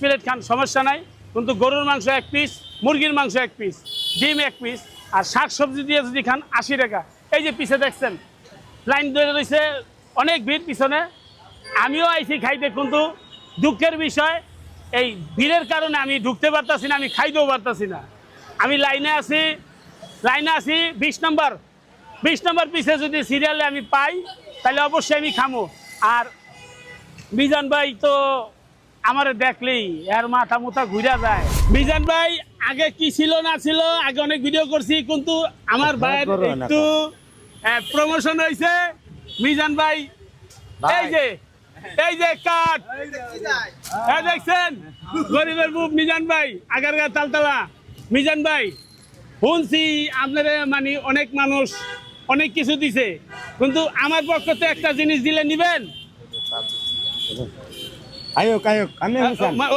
Plate খান, সমস্যা নাই। কিন্তু গরুর মাংস এক পিস মুরগির মাংস এক পিস ডিম এক পিস আর শাক সবজি দিয়ে যদি খান আশি টাকা। এই যে পিছে দেখছেন, লাইন ধরে রয়েছে অনেক ভিড় পিছনে। আমিও আইছি খাইতে, কিন্তু দুঃখের বিষয়, এই ভিড়ের কারণে আমি ঢুকতে পারতাছি না, আমি খাইতেও পারতাছি না। আমি লাইনে আছি লাইনে আছি বিশ নম্বর। বিশ নম্বর পিছে যদি সিরিয়ালে আমি পাই, তাহলে অবশ্যই আমি খামো। আর মিজান ভাই তো আমার দেখলেই এর মাথা মুথা ঘুরা যায়। মিজান ভাই আগে কি ছিল না ছিল আগে অনেক ভিডিও করছি কিন্তু আমার ভাইয়ের একটু প্রমোশন হয়েছে। মিজান ভাই এই যে এই যে কাঠ। হ্যাঁ দেখছেন? গরিবের বুক মিজান ভাই আগারগা তালতলা। মিজান ভাই শুনছি আপনারা মানে অনেক মানুষ অনেক কিছু দিছে কিন্তু আমার পক্ষ থেকে একটা জিনিস দিলে নিবেন? Ayo, ayo, kami yang ah, pesan. Ah,